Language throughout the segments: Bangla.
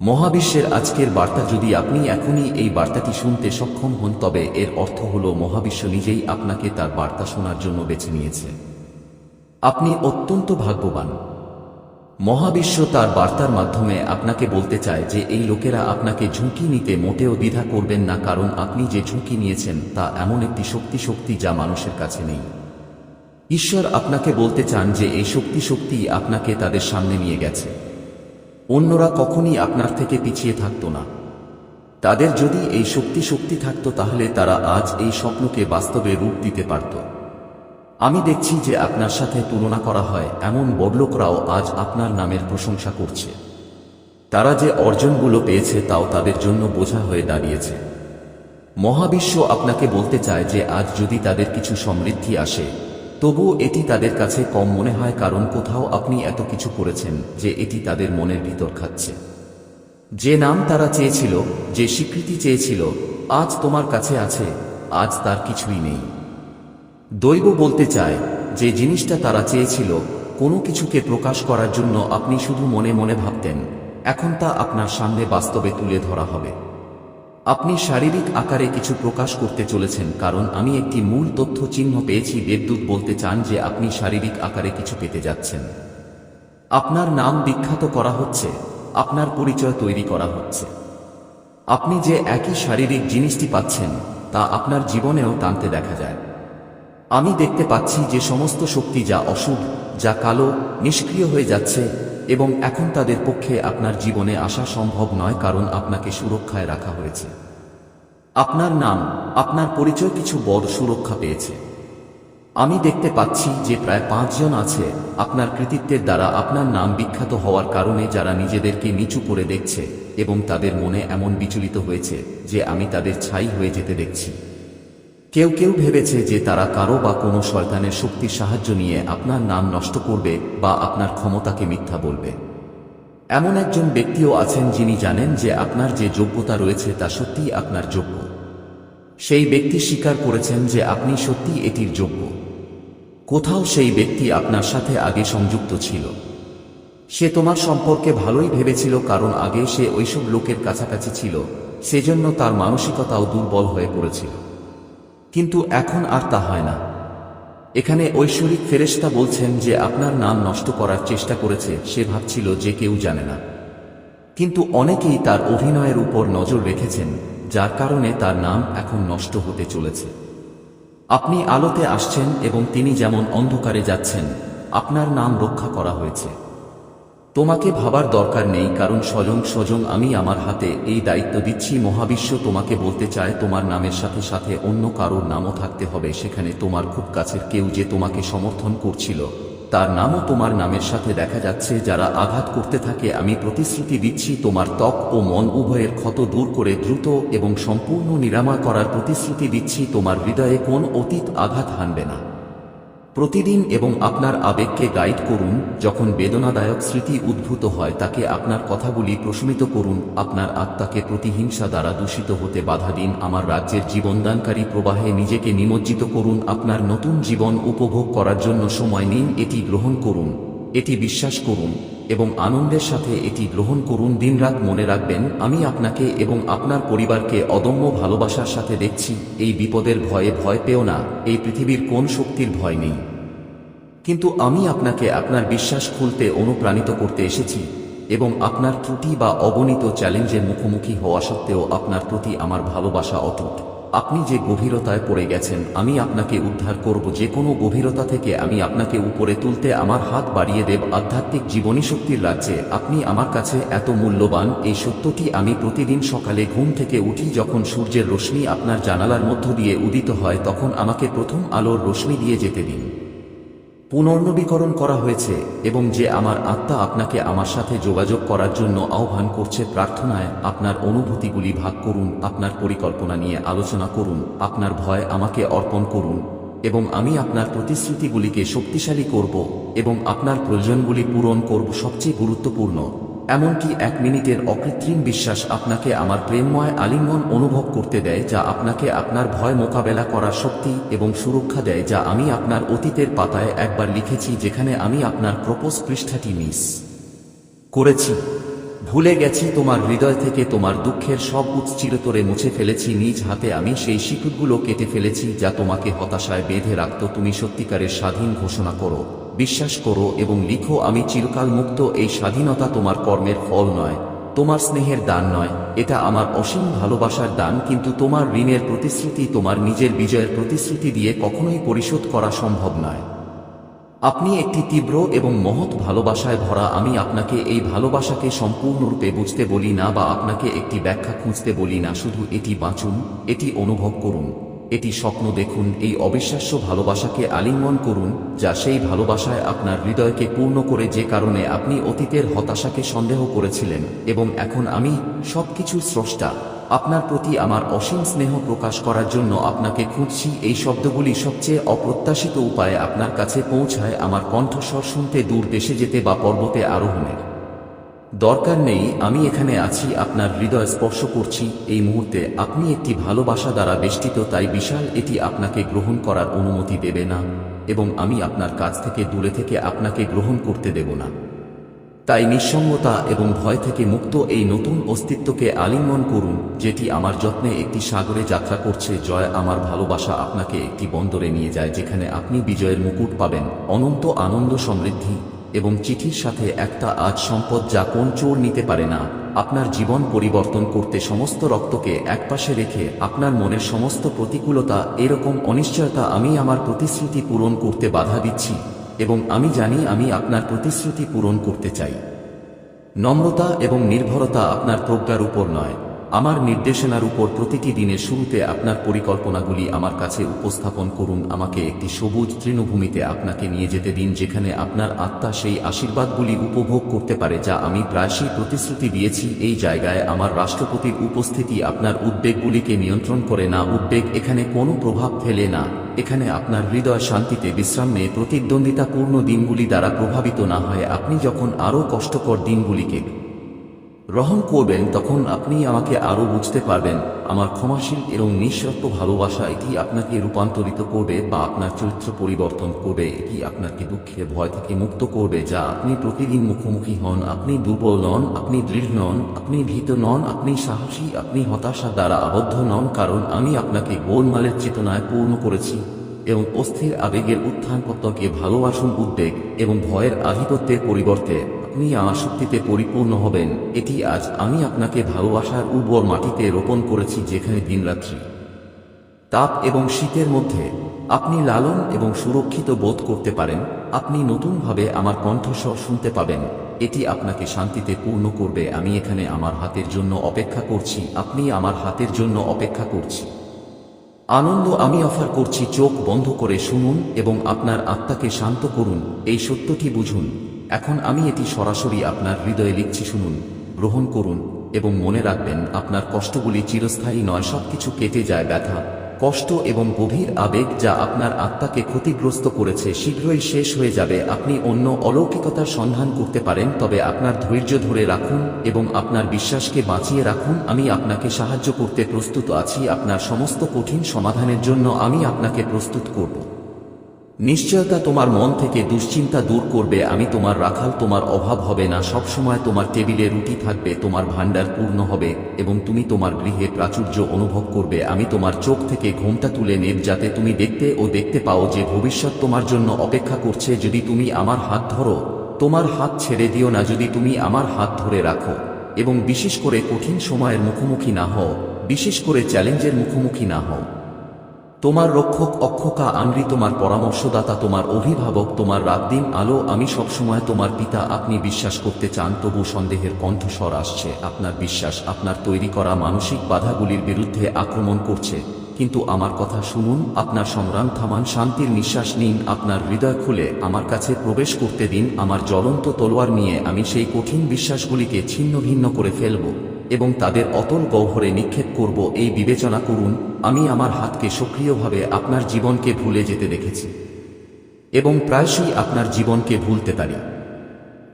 মহাবিশ্বের আজকের বার্তা যদি আপনি এখনই এই বার্তাটি শুনতে সক্ষম হন, তবে এর অর্থ হল মহাবিশ্ব নিজেই আপনাকে তার বার্তা শোনার জন্য বেছে নিয়েছে। আপনি অত্যন্ত ভাগ্যবান। মহাবিশ্ব তার বার্তার মাধ্যমে আপনাকে বলতে চায় যে এই লোকেরা আপনাকে ঝুঁকি নিতে মোটেও দ্বিধা করবেন না, কারণ আপনি যে ঝুঁকি নিয়েছেন তা এমন একটি শক্তি শক্তি যা মানুষের কাছে নেই। ঈশ্বর আপনাকে বলতে চান যে এই শক্তি শক্তি আপনাকে তাদের সামনে নিয়ে গেছে। অন্যরা কখনই আপনার থেকে পিছিয়ে থাকত না। তাদের যদি এই শক্তি শক্তি থাকত, তাহলে তারা আজ এই স্বপ্নকে বাস্তবে রূপ দিতে পারত। আমি দেখছি যে আপনার সাথে তুলনা করা হয় এমন বড়লোকরাও আজ আপনার নামের প্রশংসা করছে। তারা যে অর্জনগুলো পেয়েছে, তাও তাদের জন্য বোঝা হয়ে দাঁড়িয়েছে। মহাবিশ্ব আপনাকে বলতে চায় যে আজ যদি তাদের কিছু সমৃদ্ধি আসে তবুও এটি তাদের কাছে কম মনে হয় কারণ কোথাও আপনি এত কিছু করেছেন যে এটি তাদের মনের ভিতর খাচ্ছে। যে নাম তারা চেয়েছিল, যে স্বীকৃতি চেয়েছিল, আজ তোমার কাছে আছে, আজ তার কিছুই নেই। দৈব বলতে চায়, যে জিনিসটা তারা চেয়েছিল, কোনো কিছুকে প্রকাশ করার জন্য আপনি শুধু মনে মনে ভাবতেন, এখন তা আপনার সামনে বাস্তবে তুলে ধরা হবে। আপনি শারীরিক আকারে কিছু প্রকাশ করতে চলেছেন, কারণ আমি একটি মূল তথ্য চিহ্ন পেয়েছি দেবদূত বলতে চান যে আপনি শারীরিক আকারে কিছু পেতে যাচ্ছেন। আপনার নাম বিখ্যাত করা হচ্ছে, আপনার পরিচয় তৈরি করা হচ্ছে। আপনি যে একই শারীরিক জিনিসটি পাচ্ছেন, তা আপনার জীবনেও টানতে দেখা যায়। আমি দেখতে পাচ্ছি যে সমস্ত শক্তি যা অশুভ, যা কালো, নিষ্ক্রিয় হয়ে যাচ্ছে, এবং এখন তাদের পক্ষে আপনার জীবনে আসা সম্ভব নয়, কারণ আপনাকে সুরক্ষায় রাখা হয়েছে। আপনার নাম, আপনার পরিচয় কিছু বড় সুরক্ষা পেয়েছে। আমি দেখতে পাচ্ছি যে প্রায় পাঁচজন আছে আপনার কৃতিত্বের দ্বারা আপনার নাম বিখ্যাত হওয়ার কারণে যারা নিজেদেরকে নিচু করে দেখছে এবং তাদের মনে এমন বিচলিত হয়েছে যে আমি তাদের ছাই হয়ে যেতে দেখছি। কেউ কেউ ভেবেছে যে তারা কারও বা কোনো শয়তানের শক্তির সাহায্য নিয়ে আপনার নাম নষ্ট করবে বা আপনার ক্ষমতাকে মিথ্যা বলবে। এমন একজন ব্যক্তিও আছেন যিনি জানেন যে আপনার যে যোগ্যতা রয়েছে তা সত্যিই আপনার যোগ্য। সেই ব্যক্তি স্বীকার করেছেন যে আপনি সত্যি এটির যোগ্য। কোথাও সেই ব্যক্তি আপনার সাথে আগে সংযুক্ত ছিল। সে তোমার সম্পর্কে ভালোই ভেবেছিল কারণ আগে সে ওইসব লোকের কাছাকাছি ছিল, সেজন্য তার মানসিকতাও দুর্বল হয়ে পড়েছিল। কিন্তু এখন আর তা হয় না। এখানে ঐশ্বরিক ফেরেশতা বলছেন যে আপনার নাম নষ্ট করার চেষ্টা করেছে, সে ভাবছিল যে কেউ জানে না। কিন্তু অনেকেই তার অভিনয়ের উপর নজর রেখেছেন। যার কারণে তার নাম এখন নষ্ট হতে চলেছে। আপনি আলোতে আসছেন এবং তিনি যেমন অন্ধকারে যাচ্ছেন, আপনার নাম রক্ষা করা হয়েছে। তোমাকে ভাবার দরকার নেই, কারণ স্বজন স্বজন আমি আমার হাতে এই দায়িত্ব দিচ্ছি। মহাবিশ্ব তোমাকে বলতে চায়, তোমার নামের সাথে সাথে অন্য কারোর নামও থাকতে হবে, সেখানে তোমার খুব কাছের কেউ যে তোমাকে সমর্থন করছিল। তার নামও তোমার নামের সাথে দেখা যাচ্ছে, যারা আঘাত করতে থাকে, আমি প্রতিশ্রুতি দিচ্ছি তোমার ত্বক ও মন উভয়ের ক্ষত দূর করে দ্রুত এবং সম্পূর্ণ নিরাময় করার প্রতিশ্রুতি দিচ্ছি, তোমার হৃদয়ে কোন অতীত আঘাত হানবে না। প্রতিদিন এবং আপনার আবেগকে গাইড করুন, যখন বেদনাদায়ক স্মৃতি উদ্ভূত হয়, তাকে আপনার কথাগুলি প্রশমিত করুন, আপনার আত্মাকে প্রতিহিংসা দ্বারা দূষিত হতে বাধা দিন, আমার রাজ্যের জীবনদানকারী প্রবাহে নিজেকে নিমজ্জিত করুন, আপনার নতুন জীবন উপভোগ করার জন্য সময় নিন, এটি গ্রহণ করুন, এটি বিশ্বাস করুন, এবং আনন্দের সাথে এটি গ্রহণ করুন, দিনরাত মনে রাখবেন, আমি আপনাকে এবং আপনার পরিবারকে অদম্য ভালোবাসার সাথে দেখছি, এই বিপদের ভয়ে ভয় পেও না, এই পৃথিবীর কোন শক্তির ভয় নেই। কিন্তু আমি আপনাকে আপনার বিশ্বাস খুলতে অনুপ্রাণিত করতে এসেছি এবং আপনার ত্রুটি বা অগণিত চ্যালেঞ্জের মুখোমুখি হওয়া সত্ত্বেও আপনার প্রতি আমার ভালোবাসা অটুট। আপনি যে গভীরতায় পড়ে গেছেন, আমি আপনাকে উদ্ধার করব। যে কোনো গভীরতা থেকে আমি আপনাকে উপরে তুলতে আমার হাত বাড়িয়ে দেব। আধ্যাত্মিক জীবনী শক্তির রাজ্যে আপনি আমার কাছে এত মূল্যবান, এই সত্যটি আমি প্রতিদিন সকালে ঘুম থেকে উঠি যখন সূর্যের রশ্মি আপনার জানালার মধ্য দিয়ে উদিত হয়, তখন আমাকে প্রথম আলোর রশ্মি দিয়ে যেতে দিন। পুনর্নবীকরণ করা হয়েছে এবং যে আমার আত্মা আপনাকে আমার সাথে যোগাযোগ করার জন্য আহ্বান করছে প্রার্থনায় আপনার অনুভূতিগুলি ভাগ করুন, আপনার পরিকল্পনা নিয়ে আলোচনা করুন, আপনার ভয় আমাকে অর্পণ করুন এবং আমি আপনার প্রতিশ্রুতিগুলিকে শক্তিশালী করব এবং আপনার প্রয়োজনগুলি পূরণ করব সবচেয়ে গুরুত্বপূর্ণ। এমনকি এক মিনিটের অকৃত্রিম বিশ্বাস আপনাকে আমার প্রেমময় আলিঙ্গন অনুভব করতে দেয় যা আপনাকে আপনার ভয় মোকাবেলা করার শক্তি এবং সুরক্ষা দেয় যা আমি আপনার অতীতের পাতায় একবার লিখেছি যেখানে আমি আপনার প্রপোজ পৃষ্ঠাটি মিস করেছি। ভুলে গেছি তোমার হৃদয় থেকে তোমার দুঃখের সব উৎস চিরতরে মুছে ফেলেছি। নিজ হাতে আমি সেই শিকুটগুলো কেটে ফেলেছি যা তোমাকে হতাশায় বেঁধে রাখত। তুমি সত্যিকারের স্বাধীন ঘোষণা করো। বিশ্বাস করো এবং লিখো, আমি চিরকাল মুক্ত, এই স্বাধীনতা তোমার কর্মের ফল নয়। তোমার স্নেহের দান নয়। এটা আমার অসীম ভালোবাসার দান, কিন্তু তোমার ঋণের প্রতিশ্রুতি তোমার নিজের বিজয়ের প্রতিশ্রুতি দিয়ে কখনোই পরিশোধ করা সম্ভব নয়। আপনি একটি তীব্র এবং মহৎ ভালোবাসায় ভরা, আমি আপনাকে এই ভালোবাসাকে সম্পূর্ণরূপে বুঝতে বলি না বা আপনাকে একটি ব্যাখ্যা খুঁজতে বলি না। শুধু এটি বাঁচুন, এটি অনুভব করুন। এটি স্বপ্ন দেখুন, এই অবিশ্বাস্য ভালোবাসাকে আলিঙ্গন করুন, যা সেই ভালোবাসায় আপনার হৃদয়কে পূর্ণ করে যে কারণে আপনি অতীতের হতাশাকে সন্দেহ করেছিলেন, এবং এখন আমি সবকিছুর স্রষ্টা। আপনার প্রতি আমার অসীম স্নেহ প্রকাশ করার জন্য আপনাকে খুঁজছি, এই শব্দগুলি সবচেয়ে অপ্রত্যাশিত উপায়ে আপনার কাছে পৌঁছায় আমার কণ্ঠস্বর শুনতে দূর দেশে যেতে বা পর্বতে আরোহণের। দরকার নেই, আমি এখানে আছি, আপনার হৃদয় স্পর্শ করছি, এই মুহূর্তে আপনি একটি ভালোবাসা দ্বারা বেষ্টিত, তাই বিশাল এটি আপনাকে গ্রহণ করার অনুমতি দেবে না, এবং আমি আপনার কাছ থেকে দূরে থেকে আপনাকে গ্রহণ করতে দেব না। তাই নিঃসঙ্গতা এবং ভয় থেকে মুক্ত এই নতুন অস্তিত্বকে আলিঙ্গন করুন, যেটি আমার যত্নে একটি সাগরে যাত্রা করছে, জয় আমার ভালোবাসা আপনাকে একটি বন্দরে নিয়ে যায়, যেখানে আপনি বিজয়ের মুকুট পাবেন, অনন্ত আনন্দ সমৃদ্ধি। এবং চিঠির সাথে একটা আজ সম্পদ যা কোন চোর নিতে পারে না, আপনার জীবন পরিবর্তন করতে সমস্ত রক্তকে একপাশে রেখে আপনার মনের সমস্ত প্রতিকূলতা, এরকম অনিশ্চয়তা আমি আমার প্রতিশ্রুতি পূরণ করতে বাধা দিচ্ছি এবং আমি জানি আমি আপনার প্রতিশ্রুতি পূরণ করতে চাই। নম্রতা এবং নির্ভরতা আপনার প্রজ্ঞার উপর নয়। আমার নির্দেশনার উপর প্রতিটি দিনের শুরুতে আপনার পরিকল্পনাগুলি আমার কাছে উপস্থাপন করুন। আমাকে একটি সবুজ তৃণভূমিতে আপনাকে নিয়ে যেতে দিন, যেখানে আপনার আত্মা সেই আশীর্বাদগুলি উপভোগ করতে পারে, যা আমি প্রায়শই প্রতিশ্রুতি দিয়েছি। এই জায়গায় আমার রাষ্ট্রপতির উপস্থিতি আপনার উদ্বেগগুলিকে নিয়ন্ত্রণ করে না। উদ্বেগ এখানে কোনো প্রভাব ফেলে না। এখানে আপনার হৃদয় শান্তিতে বিশ্রাম নিয়ে। প্রতিদ্বন্দ্বিতাপূর্ণ দিনগুলি দ্বারা প্রভাবিত না হয়। আপনি যখন আরও কষ্টকর দিনগুলিকে গ্রহণ করবেন তখন আপনি আমাকে আরও বুঝতে পারবেন। আমার ক্ষমাশীল এবং নিঃস্বার্থ ভালোবাসা এটি আপনাকে রূপান্তরিত করবে বা আপনার চরিত্র পরিবর্তন করবে। এটি আপনাকে দুঃখে ভয় থেকে মুক্ত করবে যা আপনি প্রতিদিন মুখোমুখি হন। আপনি দুর্বল নন, আপনি দৃঢ় নন, আপনি ভীত নন, আপনি সাহসী, আপনি হতাশা দ্বারা আবদ্ধ নন কারণ আমি আপনাকে গোলমালের চেতনায় পূর্ণ করেছি এবং অস্থির আবেগের উত্থান পত্তকে ভালোবাসুন উদ্বেগ এবং ভয়ের আধিপত্যের পরিবর্তে। আপনি আমার শক্তিতে পরিপূর্ণ হবেন। এটি আজ আমি আপনাকে ভালোবাসার উর্বর মাটিতে রোপণ করেছি যেখানে দিনরাত্রি। তাপ এবং শীতের মধ্যে আপনি লালন এবং সুরক্ষিত বোধ করতে পারেন। আপনি নতুনভাবে আমার কণ্ঠস্বর শুনতে পাবেন। এটি আপনাকে শান্তিতে পূর্ণ করবে। আমি এখানে আমার হাতের জন্য অপেক্ষা করছি। আপনি আমার হাতের জন্য অপেক্ষা করছি। আনন্দ আমি অফার করছি। চোখ বন্ধ করে শুনুন এবং আপনার আত্মাকে শান্ত করুন। এই সত্যটি বুঝুন। এখন আমি এটি সরাসরি আপনার হৃদয়ে লিখছি শুনুন, গ্রহণ করুন, এবং মনে রাখবেন আপনার কষ্টগুলি চিরস্থায়ী নয়, সবকিছু কেটে যায় ব্যথা, কষ্ট এবং গভীর আবেগ যা আপনার আত্মাকে ক্ষতিগ্রস্ত করেছে, শীঘ্রই শেষ হয়ে যাবে, আপনি অন্য অলৌকিকতার সন্ধান করতে পারেন, তবে আপনার ধৈর্য ধরে রাখুন এবং আপনার বিশ্বাসকে বাঁচিয়ে রাখুন, আমি আপনাকে সাহায্য করতে প্রস্তুত আছি, আপনার সমস্ত কঠিন সমাধানের জন্য আমি আপনাকে প্রস্তুত করব। নিশ্চয়তা তোমার মন থেকে দুশ্চিন্তা দূর করবে, আমি তোমার রাখাল, তোমার অভাব হবে না সব সময় তোমার টেবিলে রুটি থাকবে, তোমার ভাণ্ডার পূর্ণ হবে, এবং তুমি তোমার গৃহে প্রাচুর্য অনুভব করবে, আমি তোমার চোখ থেকে ঘোমটা তুলে নেব, যাতে তুমি দেখতে ও দেখতে পাও যে ভবিষ্যৎ তোমার জন্য অপেক্ষা করছে, যদি তুমি আমার হাত ধরো, তোমার হাত ছেড়ে দিও না, যদি তুমি আমার হাত ধরে রাখো, এবং বিশেষ করে কঠিন সময়ের মুখোমুখি না হও, বিশেষ করে চ্যালেঞ্জের মুখোমুখি না হও। তোমার রক্ষক অক্ষকা আনরি তোমার পরামর্শদাতা, তোমার অভিভাবক, তোমার রাত দিন আলো, আমি সবসময় তোমার পিতা, আপনি বিশ্বাস করতে চান, তবু সন্দেহের কণ্ঠস্বর আসছে, আপনার বিশ্বাস, আপনার তৈরি করা মানসিক বাধাগুলির বিরুদ্ধে আক্রমণ করছে। কিন্তু আমার কথা শুনুন, আপনার সংগ্রাম থামান, শান্তির নিঃশ্বাস নিন, আপনার হৃদয় খুলে আমার কাছে প্রবেশ করতে দিন, আমার জ্বলন্ত তলোয়ার নিয়ে আমি সেই কঠিন বিশ্বাসগুলিকে ছিন্ন ভিন্ন করে ফেলব। এবং তাদের অতল গহ্বরে নিক্ষেপ করব এই বিবেচনা করুন, আমি আমার হাতকে সক্রিয়ভাবে আপনার জীবনকে ভুলে যেতে দেখেছি। এবং প্রায়শই আপনার জীবনকে ভুলতে পারি।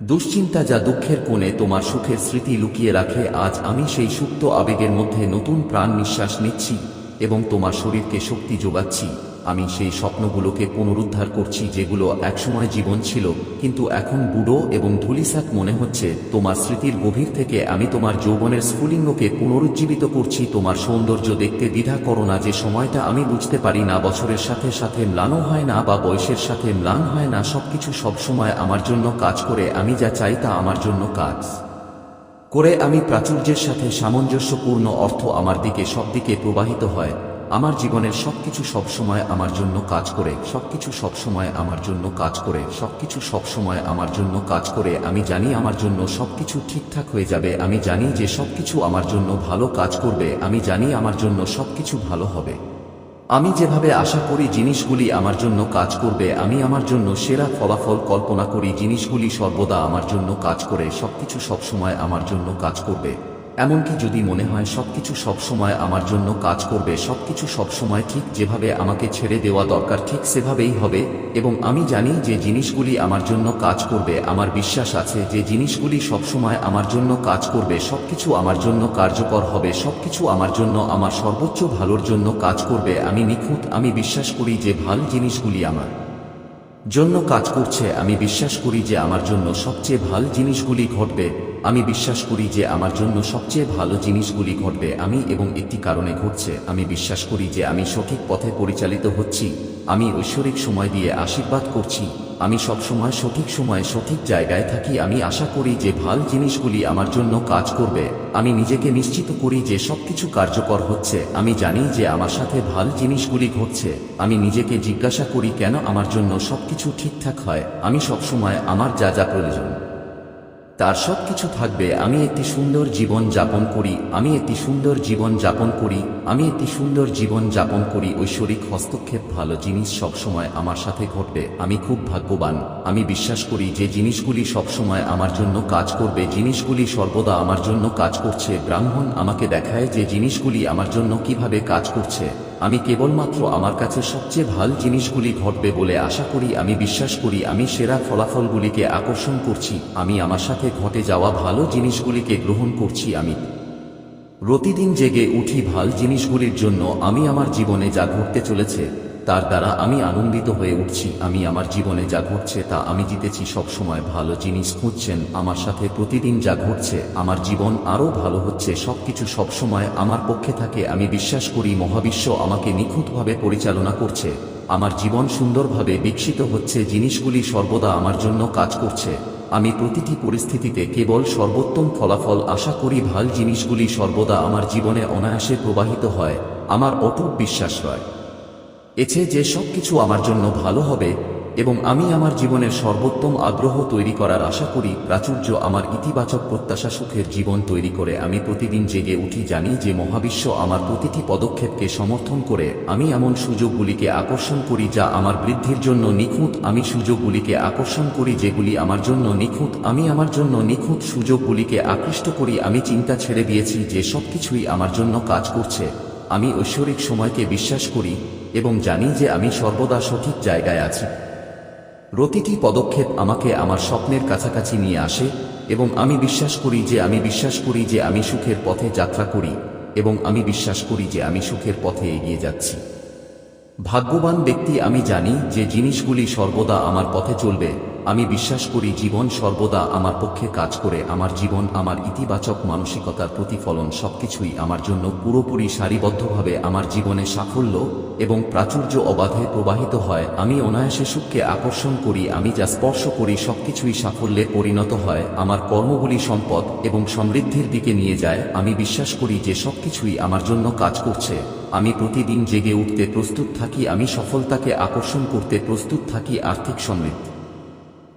দুশ্চিন্তা যা দুঃখের কোণে তোমার সুখের স্মৃতি লুকিয়ে রাখে, আজ আমি সেই সুপ্ত আবেগের মধ্যে নতুন প্রাণ নিঃশ্বাস নিচ্ছি এবং তোমার শরীরকে শক্তি যোগাচ্ছি। আমি সেই স্বপ্নগুলোকে পুনরুদ্ধার করছি যেগুলো একসময় জীবন ছিল, কিন্তু এখন বুড়ো এবং ধুলিসাত মনে হচ্ছে, তোমার স্মৃতির গভীর থেকে আমি তোমার যৌবনের স্ফুলিঙ্গকে পুনরুজ্জীবিত করছি, তোমার সৌন্দর্য দেখতে দ্বিধা করো না যে সময়টা আমি বুঝতে পারি না, বছরের সাথে সাথে ম্লানও হয় না বা বয়সের সাথে ম্লান হয় না, সবকিছু সবসময় আমার জন্য কাজ করে, আমি যা চাই তা আমার জন্য কাজ করে, আমি প্রাচুর্যের সাথে সামঞ্জস্যপূর্ণ অর্থ আমার দিকে সব দিকে প্রবাহিত হয়। আমার জীবনের সবকিছু সবসময় আমার জন্য কাজ করে সবকিছু সবসময় আমার জন্য কাজ করে সবকিছু সবসময় আমার জন্য কাজ করে আমি জানি আমার জন্য সবকিছু ঠিকঠাক হয়ে যাবে আমি জানি যে সবকিছু আমার জন্য ভালো কাজ করবে আমি জানি আমার জন্য সবকিছু ভালো হবে আমি যেভাবে আশা করি জিনিসগুলি আমার জন্য কাজ করবে আমি আমার জন্য সেরা ফলাফল কল্পনা করি জিনিসগুলি সর্বদা আমার জন্য কাজ করে সবকিছু সবসময় আমার জন্য কাজ করবে এমনকি যদি মনে হয় সবকিছু সবসময় আমার জন্য কাজ করবে, সবকিছু সবসময় ঠিক যেভাবে আমাকে ছেড়ে দেওয়া দরকার, ঠিক সেভাবেই হবে। এবং আমি জানি যে জিনিসগুলি আমার জন্য কাজ করবে, আমার বিশ্বাস আছে যে জিনিসগুলি সবসময় আমার জন্য কাজ করবে, সবকিছু আমার জন্য কার্যকর হবে, সবকিছু আমার জন্য, আমার সর্বোচ্চ ভালোর জন্য কাজ করবে। আমি নিখুঁত, আমি বিশ্বাস করি যে ভালো জিনিসগুলি আমার। জন্য কাজ করছে, আমি বিশ্বাস করি যে আমার জন্য সবচেয়ে ভালো জিনিসগুলি ঘটবে। আমি বিশ্বাস করি যে আমার জন্য সবচেয়ে ভালো জিনিসগুলি ঘটবে, আমি এবং একটি কারণে ঘটছে। আমি বিশ্বাস করি যে আমি সঠিক পথে পরিচালিত হচ্ছি, আমি ঐশ্বরিক সময় দিয়ে আশীর্বাদ করছি। আমি সবসময় সঠিক সময়ে সঠিক জায়গায় থাকি। আমি আশা করি যে ভালো জিনিসগুলি আমার জন্য কাজ করবে। আমি নিজেকে নিশ্চিত করি যে সবকিছু কার্যকর হচ্ছে। আমি জানি যে আমার সাথে ভালো জিনিসগুলি ঘটছে। আমি নিজেকে জিজ্ঞাসা করি কেন আমার জন্য সবকিছু ঠিকঠাক হয়। আমি সবসময় আমার যা যা প্রয়োজন। তার সব কিছু থাকবে, আমি একটি সুন্দর জীবন যাপন করি, আমি একটি সুন্দর জীবন যাপন করি, আমি একটি সুন্দর জীবন যাপন করি। ঐশ্বরিক হস্তক্ষেপ ভালো জিনিস সবসময় আমার সাথে ঘটবে, আমি খুব ভাগ্যবান। আমি বিশ্বাস করি যে জিনিসগুলি সবসময় আমার জন্য কাজ করবে, জিনিসগুলি সর্বদা আমার জন্য কাজ করছে। ব্রাহ্মণ আমাকে দেখায় যে জিনিসগুলি আমার জন্য কীভাবে কাজ করছে। আমি কেবলমাত্র আমার কাছে সবচেয়ে ভালো জিনিসগুলি ঘটবে বলে আশা করি, আমি বিশ্বাস করি, আমি সেরা ফলাফলগুলিকে আকর্ষণ করছি, আমি আমার সাথে ঘটে যাওয়া ভালো জিনিসগুলিকে গ্রহণ করছি, আমি প্রতিদিন জেগে উঠি ভালো জিনিসগুলির জন্য, আমি আমার জীবনে যা ঘটতে চলেছে তার দ্বারা আমি আনন্দিত হয়ে উঠছি, আমি আমার জীবনে যা ঘটছে তা আমি জিতেছি সবসময় ভালো জিনিস খুঁজছেন, আমার সাথে প্রতিদিন যা ঘটছে, আমার জীবন আরও ভালো হচ্ছে সব সবকিছু সবসময় আমার পক্ষে থাকে, আমি বিশ্বাস করি মহাবিশ্ব আমাকে নিখুঁতভাবে পরিচালনা করছে, আমার জীবন সুন্দরভাবে বিকশিত হচ্ছে, জিনিসগুলি সর্বদা আমার জন্য কাজ করছে, আমি প্রতিটি পরিস্থিতিতে কেবল সর্বোত্তম ফলাফল আশা করি, ভালো জিনিসগুলি সর্বদা আমার জীবনে অনায়াসে প্রবাহিত হয়, আমার অটুট বিশ্বাস রয় এছে যে সব কিছু আমার জন্য ভালো হবে, এবং আমি আমার জীবনের সর্বোত্তম আগ্রহ তৈরি করার আশা করি, প্রাচুর্য আমার ইতিবাচক প্রত্যাশা সুখের জীবন তৈরি করে আমি প্রতিদিন জেগে উঠি জানি যে মহাবিশ্ব আমার প্রতিটি পদক্ষেপকে সমর্থন করে, আমি এমন সুযোগগুলিকে আকর্ষণ করি যা আমার বৃদ্ধির জন্য নিখুঁত, আমি সুযোগগুলিকে আকর্ষণ করি যেগুলি আমার জন্য নিখুঁত, আমি আমার জন্য নিখুঁত সুযোগগুলিকে আকৃষ্ট করি, আমি চিন্তা ছেড়ে দিয়েছি যে সবকিছুই আমার জন্য কাজ করছে, আমি ঐশ্বরিক সময়কে বিশ্বাস করি এবং জানি যে আমি সর্বদা সঠিক জায়গায় আছি। প্রতিটি পদক্ষেপ আমাকে আমার স্বপ্নের কাছাকাছি নিয়ে আসে এবং আমি বিশ্বাস করি যে আমি বিশ্বাস করি যে আমি সুখের পথে যাত্রা করি এবং আমি বিশ্বাস করি যে আমি সুখের পথে এগিয়ে যাচ্ছি। ভাগ্যবান ব্যক্তি আমি জানি যে জিনিসগুলি সর্বদা আমার পথে চলবে আমি বিশ্বাস করি জীবন সর্বদা আমার পক্ষে কাজ করে, আমার জীবন আমার ইতিবাচক মানসিকতার প্রতিফলন সবকিছুই আমার জন্য পুরোপুরি সারিবদ্ধভাবে আমার জীবনে সাফল্য এবং প্রাচুর্য অবাধে প্রবাহিত হয়। আমি অনায়াসে সুখকে আকর্ষণ করি, আমি যা স্পর্শ করি সবকিছুই সাফল্যে পরিণত হয়। আমার কর্মগুলি সম্পদ এবং সমৃদ্ধির দিকে নিয়ে যায়। আমি বিশ্বাস করি যে সবকিছুই আমার জন্য কাজ করছে। আমি প্রতিদিন জেগে উঠতে প্রস্তুত থাকি, আমি সফলতাকে আকর্ষণ করতে প্রস্তুত থাকি আর্থিক সমৃদ্ধি।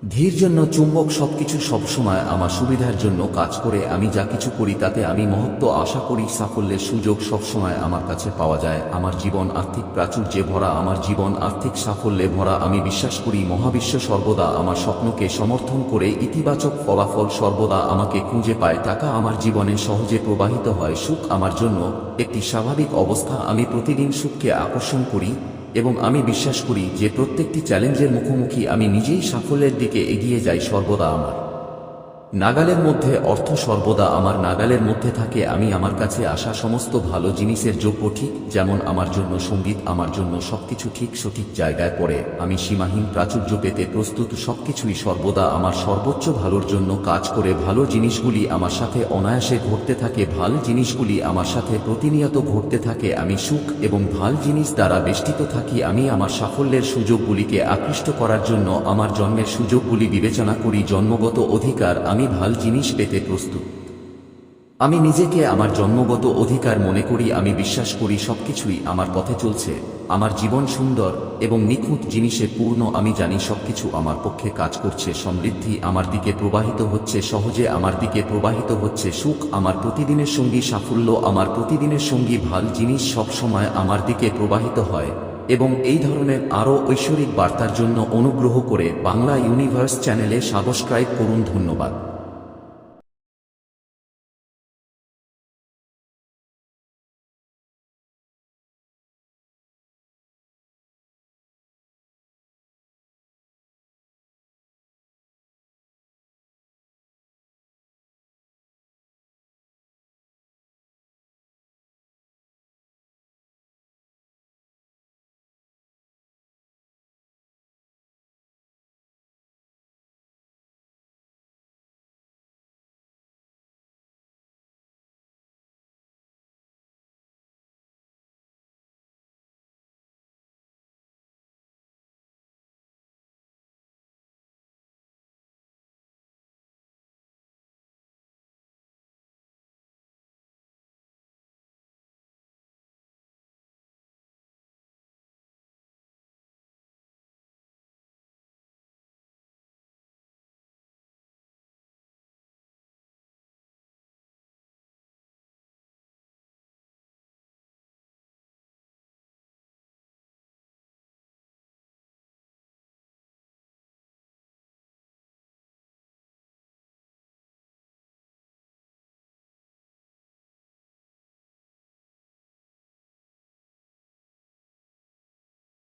ধীর জন্য চুম্বক সবকিছু সবসময় আমার সুবিধার জন্য কাজ করে, আমি যা কিছু করি তাতে আমি মহত্ব আশা করি, সাফল্যের সুযোগ সবসময় আমার কাছে পাওয়া যায়। আমার জীবন আর্থিক প্রাচুর্যে ভরা, আমার জীবন আর্থিক সাফল্যে ভরা, আমি বিশ্বাস করি মহাবিশ্ব সর্বদা আমার স্বপ্নকে সমর্থন করে, ইতিবাচক ফলাফল সর্বদা আমাকে খুঁজে পায়। টাকা আমার জীবনে সহজে প্রবাহিত হয়, সুখ আমার জন্য একটি স্বাভাবিক অবস্থা, আমি প্রতিদিন সুখকে আকর্ষণ করি। এবং আমি বিশ্বাস করি যে প্রত্যেকটি চ্যালেঞ্জের মুখোমুখি আমি নিজেই সাফল্যের দিকে এগিয়ে যাই সর্বদা আমার। নাগালের মধ্যে অর্থ সর্বদা আমার নাগালের মধ্যে থাকে, আমি আমার কাছে আসা সমস্ত ভালো জিনিসের যোগ্য ঠিক, যেমন আমার জন্য সংগীত, আমার জন্য সবকিছু ঠিক সঠিক জায়গায় পড়ে, আমি সীমাহীন প্রাচুর্য পেতে প্রস্তুত, সবকিছুই সর্বদা আমার সর্বোচ্চ ভালোর জন্য কাজ করে, ভালো জিনিসগুলি আমার সাথে অনায়াসে ঘটতে থাকে, ভালো জিনিসগুলি আমার সাথে প্রতিনিয়ত ঘটতে থাকে, আমি সুখ এবং ভালো জিনিস দ্বারা বেষ্টিত থাকি, আমি আমার সাফল্যের সুযোগগুলিকে আকৃষ্ট করার জন্য আমার জন্মের সুযোগগুলি বিবেচনা করি, জন্মগত অধিকার আমি ভালো জিনিস পেতে প্রস্তুত। আমি নিজেকে আমার জন্মগত অধিকার মনে করি, আমি বিশ্বাস করি সবকিছুই আমার পথে চলছে, আমার জীবন সুন্দর এবং নিখুঁত জিনিসে পূর্ণ, আমি জানি সবকিছু আমার পক্ষে কাজ করছে, সমৃদ্ধি আমার দিকে প্রবাহিত হচ্ছে, সহজে আমার দিকে প্রবাহিত হচ্ছে, সুখ আমার প্রতিদিনের সঙ্গী, সাফল্য আমার প্রতিদিনের সঙ্গী, ভালো জিনিস সব সময় আমার দিকে প্রবাহিত হয়। এবং এই ধরনের আরও ঐশ্বরিক বার্তার জন্য অনুগ্রহ করে বাংলা ইউনিভার্স চ্যানেলে সাবস্ক্রাইব করুন ধন্যবাদ।